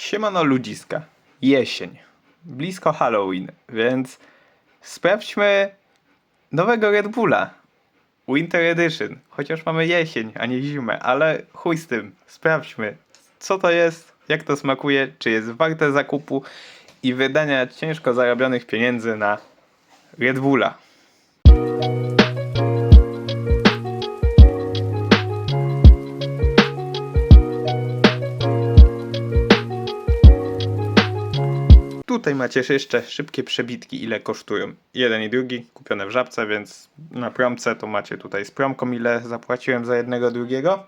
Siemano ludziska. Jesień. Blisko Halloween, więc sprawdźmy nowego Red Bulla. Winter Edition. Chociaż mamy jesień, a nie zimę, ale chuj z tym. Sprawdźmy, co to jest, jak to smakuje, czy jest warte zakupu i wydania ciężko zarobionych pieniędzy na Red Bulla. Macie jeszcze szybkie przebitki, ile kosztują. Jeden i drugi, kupione w żabce, więc na promce to macie tutaj z promką, ile zapłaciłem za jednego drugiego.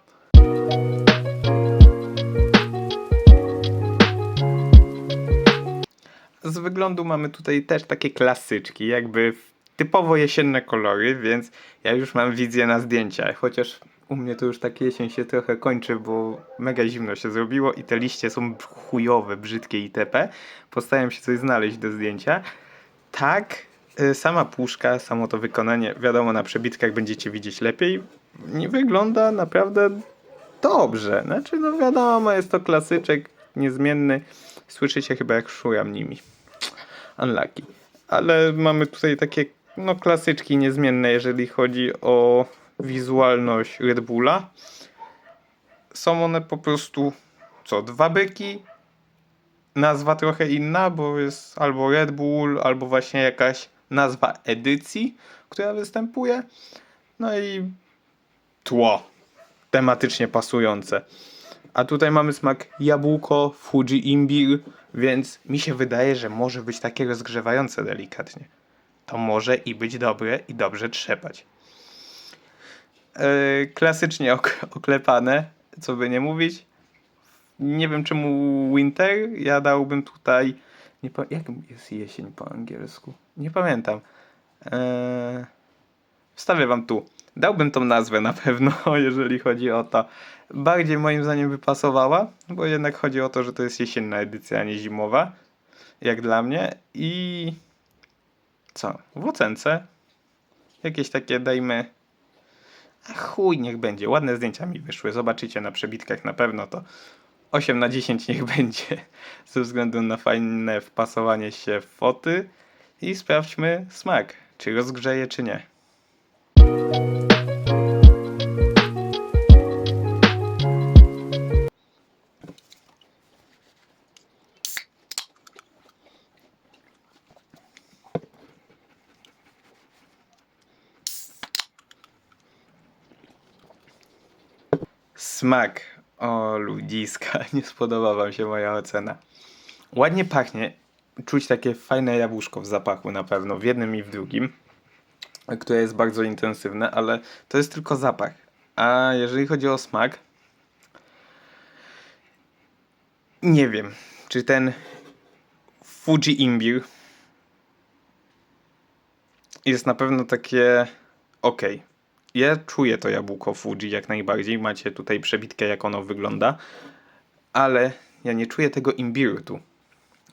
Z wyglądu mamy tutaj też takie klasyczki, jakby typowo jesienne kolory, więc ja już mam wizję na zdjęcia, chociaż u mnie to już tak jesień się trochę kończy, bo mega zimno się zrobiło i te liście są chujowe, brzydkie itp. Postaram się coś znaleźć do zdjęcia. Tak, y, sama puszka, samo to wykonanie, wiadomo, na przebitkach będziecie widzieć lepiej, nie wygląda naprawdę dobrze. Znaczy, no wiadomo, jest to klasyczek niezmienny. Słyszycie chyba jak szujam nimi. Unlucky. Ale mamy tutaj takie no klasyczki niezmienne, jeżeli chodzi o wizualność Red Bulla. Są one po prostu co, dwa byki, nazwa trochę inna, bo jest albo Red Bull, albo właśnie jakaś nazwa edycji, która występuje. No i tło tematycznie pasujące. A tutaj mamy smak jabłko, Fuji imbir, więc mi się wydaje, że może być takie rozgrzewające delikatnie. To może i być dobre i dobrze trzepać. Yy, klasycznie ok oklepane, co by nie mówić. Nie wiem czemu winter, ja dałbym tutaj, nie jak jest jesień po angielsku? Nie pamiętam. Eee, wstawię wam tu. Dałbym tą nazwę na pewno, jeżeli chodzi o to. Bardziej moim zdaniem by pasowała, bo jednak chodzi o to, że to jest jesienna edycja, a nie zimowa. Jak dla mnie. I co? W ocence jakieś takie dajmy. Chuj, niech będzie. Ładne zdjęcia mi wyszły. Zobaczycie na przebitkach na pewno to 8 na 10 niech będzie. Ze względu na fajne wpasowanie się w foty. I sprawdźmy smak. Czy rozgrzeje, czy nie. Smak. O ludziska, nie spodoba wam się moja ocena. Ładnie pachnie. Czuć takie fajne jabłuszko w zapachu na pewno, w jednym i w drugim, które jest bardzo intensywne, ale to jest tylko zapach. A jeżeli chodzi o smak, nie wiem, czy ten Fuji imbir jest na pewno takie ok. Ja czuję to jabłko Fuji jak najbardziej. Macie tutaj przebitkę, jak ono wygląda. Ale ja nie czuję tego imbiru tu.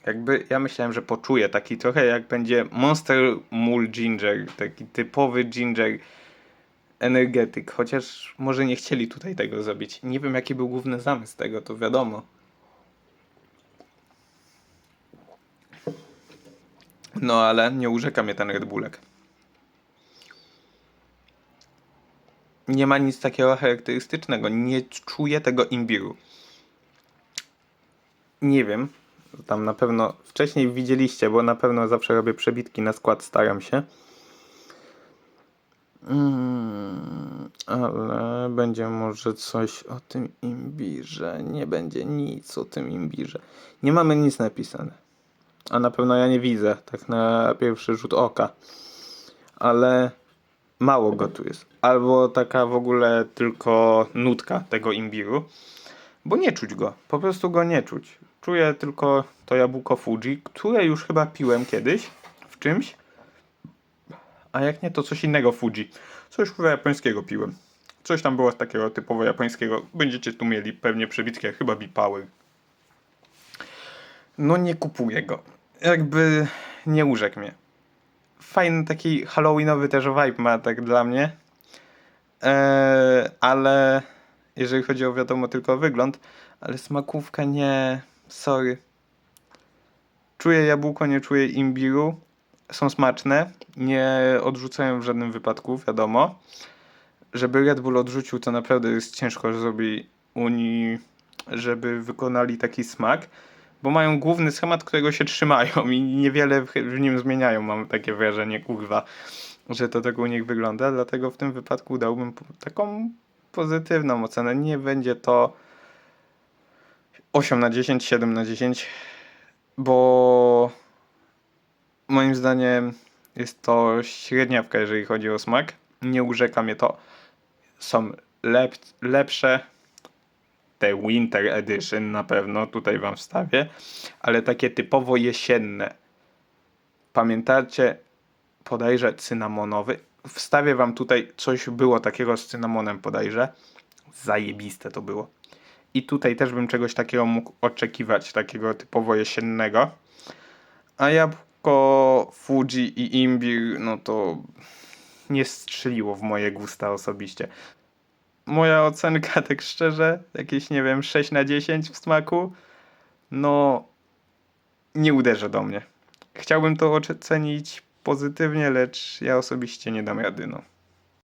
Jakby ja myślałem, że poczuję taki trochę jak będzie Monster Mule Ginger. Taki typowy ginger energetyk. Chociaż może nie chcieli tutaj tego zrobić. Nie wiem, jaki był główny zamysł tego, to wiadomo. No ale nie urzeka mnie ten Red Bullek. Nie ma nic takiego charakterystycznego. Nie czuję tego imbiru. Nie wiem. Tam na pewno wcześniej widzieliście, bo na pewno zawsze robię przebitki na skład, staram się. Mm, ale będzie może coś o tym imbirze. Nie będzie nic o tym imbirze. Nie mamy nic napisane. A na pewno ja nie widzę, tak na pierwszy rzut oka. Ale mało go tu jest. Albo taka w ogóle tylko nutka tego imbiru. Bo nie czuć go. Po prostu go nie czuć. Czuję tylko to jabłko Fuji, które już chyba piłem kiedyś w czymś. A jak nie, to coś innego Fuji. Coś chyba japońskiego piłem. Coś tam było takiego typowo japońskiego. Będziecie tu mieli pewnie przebitki, jak chyba Bipower. No nie kupuję go. Jakby nie urzekł mnie fajny taki halloweenowy też vibe ma tak dla mnie. Eee, ale jeżeli chodzi o wiadomo tylko o wygląd, ale smakówka nie, Sorry. Czuję jabłko, nie czuję imbiru. Są smaczne. Nie odrzucają w żadnym wypadku, wiadomo. Żeby Red Bull odrzucił, to naprawdę jest ciężko, żeby Unii, żeby wykonali taki smak. Bo mają główny schemat, którego się trzymają i niewiele w, nim zmieniają. Mam takie wrażenie, kurwa, że to tak u nich wygląda. Dlatego w tym wypadku dałbym taką pozytywną ocenę. Nie będzie to 8 na 10, 7 na 10, bo moim zdaniem jest to średniawka, jeżeli chodzi o smak. Nie urzeka mnie to. Są lep, lepsze. Te Winter Edition na pewno tutaj wam wstawię, ale takie typowo jesienne. Pamiętacie, podajże cynamonowy? Wstawię wam tutaj coś było takiego z cynamonem podajże. Zajebiste to było. I tutaj też bym czegoś takiego mógł oczekiwać, takiego typowo jesiennego. A jabłko, Fuji i imbir, no to nie strzeliło w moje gusta osobiście. Moja ocenka, tak szczerze, jakieś, nie wiem, 6 na 10 w smaku, no nie uderzy do mnie. Chciałbym to ocenić pozytywnie, lecz ja osobiście nie dam rady, no.